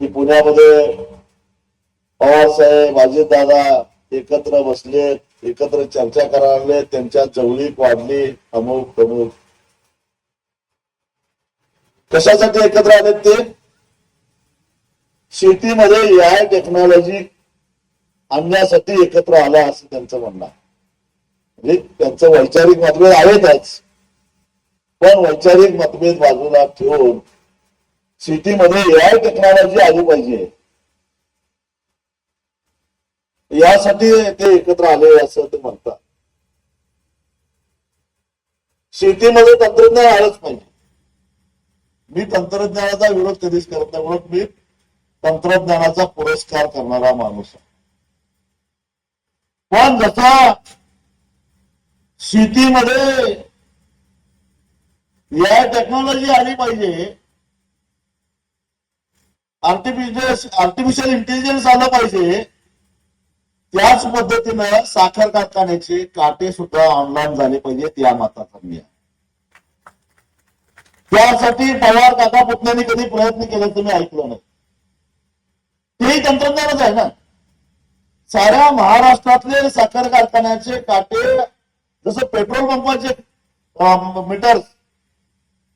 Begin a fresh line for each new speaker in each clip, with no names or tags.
की पुण्यामध्ये पवार अजितदादा एकत्र बसले एकत्र चर्चा करायला लागले त्यांच्या जवळीक वाढली अमुक अमुक कशासाठी एकत्र आले ते? शेतीमध्ये या टेक्नॉलॉजी आणण्यासाठी एकत्र आला असं त्यांचं म्हणणं म्हणजे त्यांचं वैचारिक मतभेद आहेतच. पण वैचारिक मतभेद बाजूला ठेवून सिटीमध्ये एआय टेक्नॉलॉजी आली पाहिजे. यासाठी ते एकत्र आले असं ते म्हणतात. शेतीमध्ये तंत्रज्ञान आलंच पाहिजे. मी तंत्रज्ञानाचा विरोध कधीच करत नाही म्हणून मी तंत्रज्ञानाचा पुरस्कार करणारा माणूस आहे. पण जसा शेतीमध्ये या टेक्नॉलॉजी आली पाहिजे आर्टिफिशियल आर्टिफिशियल इंटेलिजन्स आलं पाहिजे. त्याच पद्धतीनं साखर कारखान्याचे काटे सुद्धा ऑनलाईन झाले पाहिजेत या मताचा मी त्यासाठी पवार काका पुतण्यांनी कधी प्रयत्न केले मी ऐकलं नाही. तेही तंत्रज्ञानच आहे ना. साऱ्या महाराष्ट्रातले साखर कारखान्याचे काटे जसं पेट्रोल पंपाचे मीटर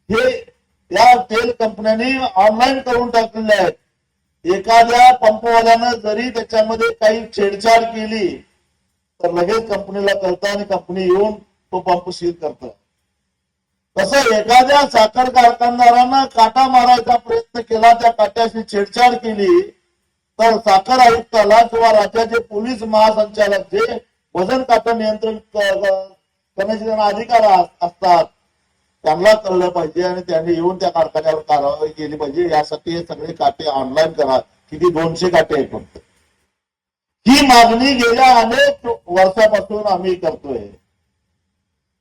हे तेल कंपन्यांनी ऑनलाईन करून टाकलेले आहेत एखाद्या पंपवाल्यानं जरी त्याच्यामध्ये काही छेडछाड केली तर लगेच कंपनीला कळतं आणि कंपनी येऊन तो पंप सील करत. तसं एखाद्या साखर कारखानदारानं काटा मारायचा प्रयत्न केला त्या काट्याशी छेडछाड केली तर साखर आयुक्ताला किंवा राज्याचे पोलीस महासंचालक जे वजन काटा नियंत्रण करण्याचे त्यांना अधिकार असतात त्यांना कळलं पाहिजे आणि त्यांनी येऊन त्या कारखान्यावर कारवाई केली पाहिजे. यासाठी हे सगळे काटे ऑनलाईन करा. किती दोनशे काटे आहेत फक्त. ही मागणी गेल्या अनेक वर्षापासून आम्ही करतोय.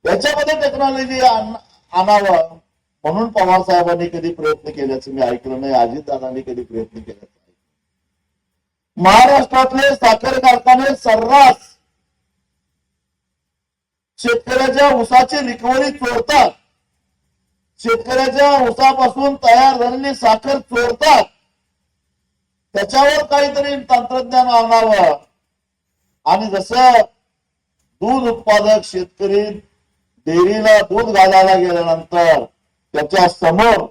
याच्यामध्ये टेक्नॉलॉजी आणावं. म्हणून पवार साहेबांनी कधी प्रयत्न केल्याचं मी ऐकलं नाही. अजितदादांनी कधी प्रयत्न केल्याचं महाराष्ट्रातले साखर कारखाने सर्रास शेतकऱ्याच्या ऊसाची रिकव्हरी चोरतात. शेतकऱ्याच्या ऊसापासून तयार झालेली साखर चोरतात. त्याच्यावर काहीतरी तंत्रज्ञान आणावं. आणि जसं दूध उत्पादक शेतकरी डेअरीला दूध घालायला गेल्यानंतर त्याच्यासमोर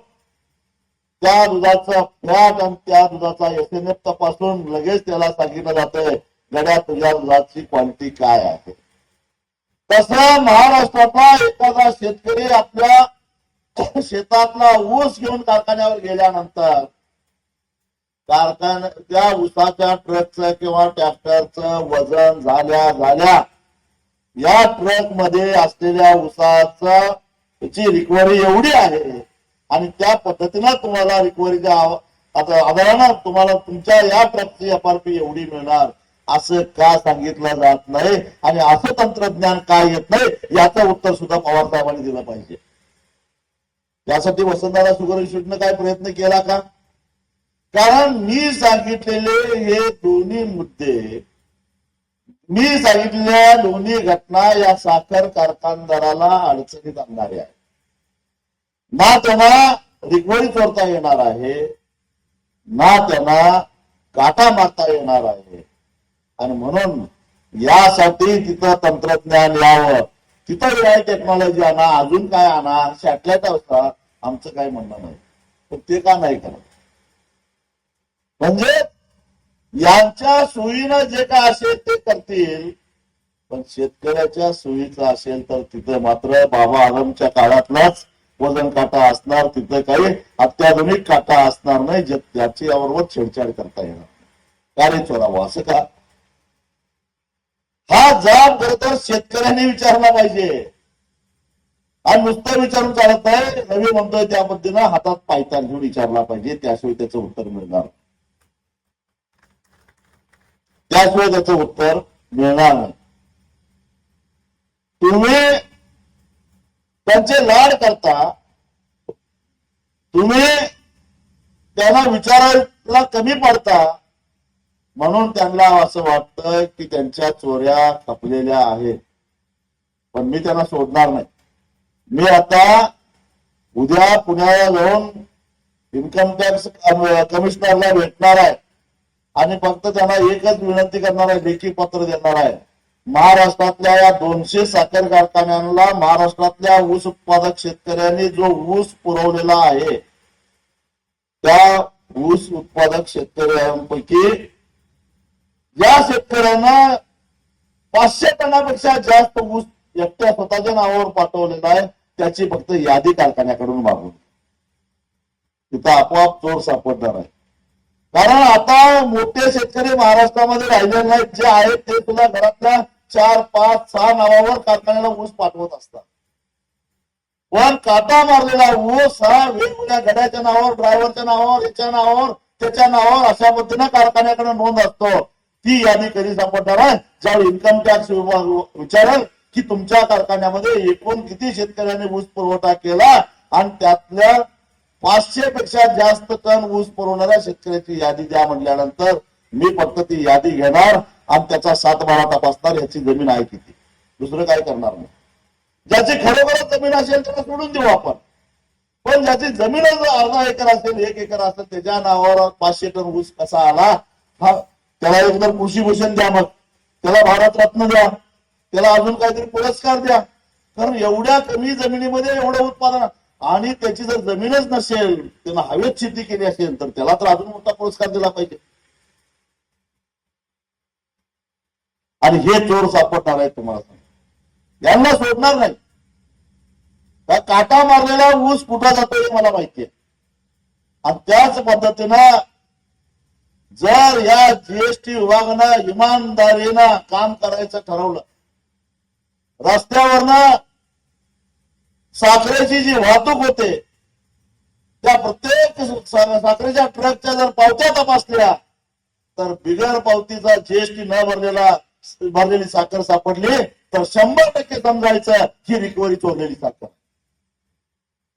त्या दुधाचं फॅट आणि त्या दुधाचा एस एन एफ तपासून लगेच त्याला सांगितलं जातंय गड्या तुझ्या दुधाची क्वालिटी काय आहे? तसं महाराष्ट्रातला एखादा शेतकरी आपल्या शेतातला ऊस घेऊन कारखान्यावर गेल्यानंतर कारखान त्या ऊसाच्या ट्रकचं किंवा ट्रॅक्टरचं वजन झाल्या झाल्या या ट्रकमध्ये असलेल्या ऊसाचा रिकवरी रिकव्हरी एवढी आहे आणि त्या पद्धतीनं तुम्हाला रिकव्हरी आता आधारानं तुम्हाला तुमच्या या ट्रकची एफआरपी एवढी मिळणार असं का सांगितलं जात नाही आणि असं तंत्रज्ञान का येत नाही याचं उत्तर सुद्धा पवार साहेबांनी दिलं पाहिजे. त्यासाठी वसंतदादा शुगर इन्स्टिट्यूटनं काय प्रयत्न केला का? कारण मी सांगितलेले हे दोन्ही मुद्दे मी सांगितलेल्या दोन्ही घटना या साखर कारखानदाराला अडचणीत आणणारे आहेत. ना त्यांना रिकव्हरी करता येणार आहे ना त्यांना काटा मारता येणार आहे. आणि म्हणून यासाठी तिथं तंत्रज्ञान यावं. तिथं काय टेक्नॉलॉजी आणा अजून काय आणा सॅटेलाइट असता आमचं काय म्हणणं नाही. पण ते का नाही करत? म्हणजे यांच्या सोयीनं जे काय असेल ते करतील पण शेतकऱ्याच्या सोयीचं असेल तर तिथे मात्र बाबा आलमच्या काळातलाच वजन काटा असणार तिथं काही अत्याधुनिक काटा असणार नाही जे त्याची याबरोबर छेडछाड करता येणार. का रे चोरावं असं का? हा जाब बरोबर शेतकऱ्यांनी विचारला पाहिजे. आणि नुसतं विचारून चालत नाही. रवी म्हणतोय त्या पद्धतीनं हातात पायतान घेऊन विचारला पाहिजे. त्याशिवाय त्याचं उत्तर मिळणार त्याशिवाय त्याचं उत्तर मिळणार नाही. तुम्ही त्यांचे लाड करता. तुम्ही त्यांना विचारायला कमी पडता. म्हणून त्यांना असं वाटतं की त्यांच्या चोऱ्या खपलेल्या आहेत. पण मी त्यांना सोडणार नाही. मी आता उद्या पुण्याला जाऊन इन्कम टॅक्स कमिशनरला भेटणार आहे. आणि फक्त त्यांना एकच विनंती करणार आहे लेखी पत्र देणार आहे. महाराष्ट्रातल्या या दोनशे साखर कारखान्यांना महाराष्ट्रातल्या ऊस उत्पादक शेतकऱ्यांनी जो ऊस पुरवलेला आहे त्या ऊस उत्पादक शेतकऱ्यांपैकी या शेतकऱ्यांना पाचशे टनापेक्षा जास्त ऊस एकट्या स्वतःच्या नावावर पाठवलेला आहे. त्याची फक्त यादी कारखान्याकडून मागून. तिथं आपोआप चोर सापडणार आहे. कारण आता मोठे शेतकरी महाराष्ट्रामध्ये राहिले नाहीत. जे आहेत ते सुद्धा घरातल्या चार पाच सहा नावावर कारखान्याला ऊस पाठवत असतात. पण काटा मारलेला ऊस हा वेगवेगळ्या गड्याच्या नावावर ड्रायव्हरच्या नावावर याच्या नावावर त्याच्या नावावर अशा पद्धतीनं कारखान्याकडे नोंद असतो. ती यादी कधी सापडणार आहे? ज्यावेळी इन्कम टॅक्स विभाग विचारेल की तुमच्या कारखान्यामध्ये एकूण किती शेतकऱ्यांनी ऊस पुरवठा केला आणि त्यातल्या पाचशे पेक्षा जास्त टन ऊस पुरवणाऱ्या शेतकऱ्याची यादी द्या म्हटल्यानंतर मी फक्त ती यादी घेणार आणि त्याचा सातबारा तपासणार याची जमीन आहे किती. दुसरं काय करणार नाही ज्याची खरोखरच जमीन असेल त्याला सोडून देऊ आपण. पण ज्याची जमीन अर्धा एकर असेल एक एकर असेल त्याच्या नावावर पाचशे टन ऊस कसा आला? हा त्याला एकदा कृषीभूषण द्या मग. त्याला भारतरत्न द्या. त्याला अजून काहीतरी पुरस्कार द्या. कारण एवढ्या कमी जमिनीमध्ये एवढं उत्पादन आणि त्याची जर जमीनच नसेल त्यानं हवेत शेती केली असेल तर त्याला तर अजून मोठा पुरस्कार दिला पाहिजे. आणि हे चोर सापडणार आहेत तुम्हाला सांग यांना सोडणार नाही. त्या काटा मारलेला ऊस कुठं जातो हे मला माहितीये आणि त्याच पद्धतीनं जर या जीएसटी विभागानं इमानदारीनं काम करायचं ठरवलं रस्त्यावरनं साखरेची जी वाहतूक होते त्या प्रत्येक साखरेच्या ट्रकच्या जर पावत्या तपासल्या तर बिगर पावतीचा जीएसटी न भरलेला भरलेली साखर सापडली तर शंभर टक्के समजायचं ही रिकव्हरी चोरलेली साखर.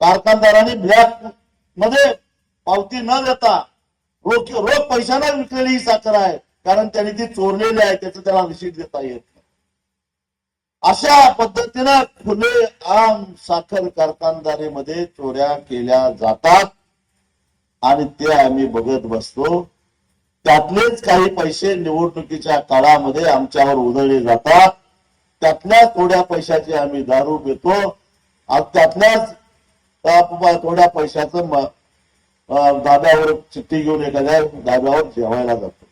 कारखानदारांनी ब्लॅकमध्ये म्हणजे पावती न देता रोख रोख पैशाला विकलेली ही साखर आहे. कारण त्यांनी ती चोरलेली आहे त्याचं त्याला निषेध देता येत नाही. अशा पद्धतीनं खुले आम साखर कारखानदारीमध्ये चोऱ्या केल्या जातात. आणि ते आम्ही बघत बसतो. त्यातलेच काही पैसे निवडणुकीच्या काळामध्ये आमच्यावर उधळले जातात. त्यातल्या थोड्या पैशाची आम्ही दारू पितो. आणि त्यातल्याच थोड्या पैशाचं धाब्यावर चिठ्ठी घेऊन एखाद्या धाब्यावर जेवायला जातो.